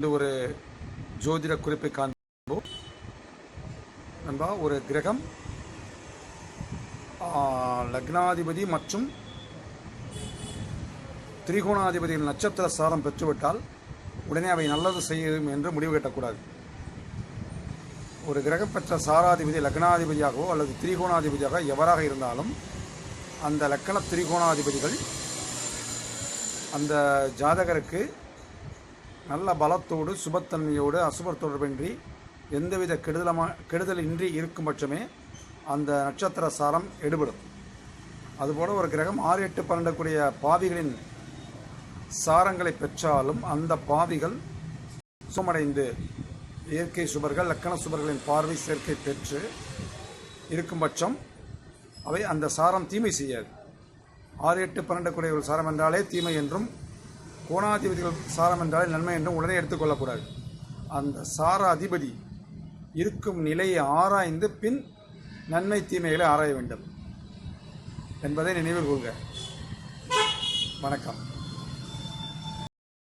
இந்த ஒரு ஜோதிட குறிப்பை காண்போம் நண்பா ஒரு கிரகம் லக்னாதிபதி மற்றும் திரிகோணாதிபதியின் நட்சத்திர சாரம் பெற்றுவிட்டால் உடனே அவை நல்லது செய்யும் என்று முடிவு கட்டக்கூடாது. ஒரு கிரகம் பெற்ற சாராதிபதி லக்னாதிபதியாகவோ அல்லது திரிகோணாதிபதியாக எவராக இருந்தாலும் அந்த லக்கண திரிகோணாதிபதிகள் அந்த ஜாதகருக்கு நல்ல பலத்தோடு சுபத்தன்மையோடு அசுப தொடர்பின்றி எந்தவித கெடுதலமா கெடுதலின்றி இருக்கும் பட்சமே அந்த நட்சத்திர சாரம் எடுபடும். அதுபோல் ஒரு கிரகம் ஆறு எட்டு பன்னெண்டுக்குரிய பாவிகளின் சாரங்களை பெற்றாலும் அந்த பாவிகள் சுமடைந்து இயற்கை சுபர்கள் லக்கண சுபர்களின் பார்வை சேர்க்கை பெற்று இருக்கும் பட்சம் அவை அந்த சாரம் தீமை செய்யாது. ஆறு எட்டு பன்னெண்டு ஒரு சாரம் என்றாலே தீமை என்றும் கோணாதிபதிகள் சாரம் என்றால் நன்மை என்றும் உடனே எடுத்துக்கொள்ளக்கூடாது அந்த சார அதிபதி இருக்கும் நிலையை ஆராய்ந்து பின் நன்மை தீமைகளை ஆராய வேண்டும். என்பதை நினைவில் கொள்க. வணக்கம்.